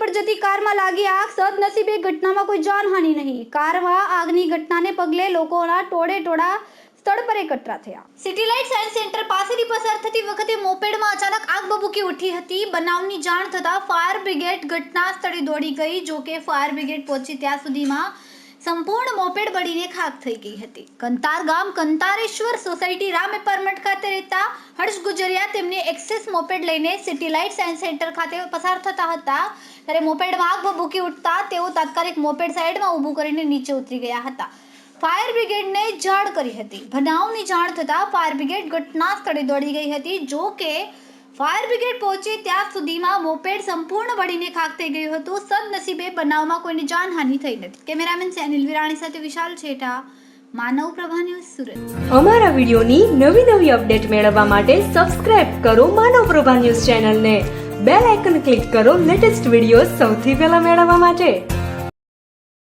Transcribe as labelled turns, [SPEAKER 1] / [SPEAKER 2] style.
[SPEAKER 1] પર જતી કારમાં લાગી આગ. સદનસીબે ઘટનામાં કોઈ જાનહાનિ નહીં. કારમાં આગની ઘટનાને પગલે લોકોના ટોળે ટોળા સ્થળ પર એકઠા થયા. સિટી લાઇટ સાયન્સ સેન્ટર પાસેથી પસાર થતી વખતે મોપેડમાં અચાનક આગ બબૂકી ઉઠી હતી. બનાવની જાણ થતાં ફાયર બ્રિગેડ ઘટના સ્થળે દોડી ગઈ જો કે ફાયર બ્રિગેડ પહોંચી ત્યાં સુધીમાં સંપૂર્ણ મોપેડ બળીને ખાક થઈ ગઈ હતી. કંતાર ગામ કંતારેશ્વર સોસાયટી રામ એપાર્ટમેન્ટ ખાતે રહેતા હર્ષ ગુજરિયા તેમને એક્સેસ મોપેડ લઈને સિટી લાઇટ સાયન્સ સેન્ટર ખાતે પસાર થતા હતા. ત્યારે મોપેડમાં આગ ભભૂકી ઉઠતા તેઓ તાત્કાલિક મોપેડ સાઈડમાં ઊભું કરીને નીચે ઉતરી ગયા હતા. ફાયર બ્રિગેડને જાણ કરી હતી. બનાવની જાણ થતાં ફાયર બ્રિગેડ ઘટના સ્થળે દોડી ગઈ હતી, જો કે ફાયર બ્રિગેડ પહોંચી ત્યાં સુધીમાં મોપેડ સંપૂર્ણ બળીને ખાક થઈ ગયું હતું. સદનસીબે બનાવમાં કોઈની જાનહાનિ થઈ નથી. કેમેરામેન સેનિલ વિરાણી સાથે વિશાલ છેઠા માનવ પ્રભા ન્યૂઝ સુરત.
[SPEAKER 2] અમારા વિડીયોની નવી નવી અપડેટ મેળવવા માટે સબસ્ક્રાઇબ કરો માનવ પ્રભા ન્યૂઝ ચેનલને. બેલ આઇકન ક્લિક કરો લેટેસ્ટ વીડિયો સૌથી પહેલા મેળવવા માટે.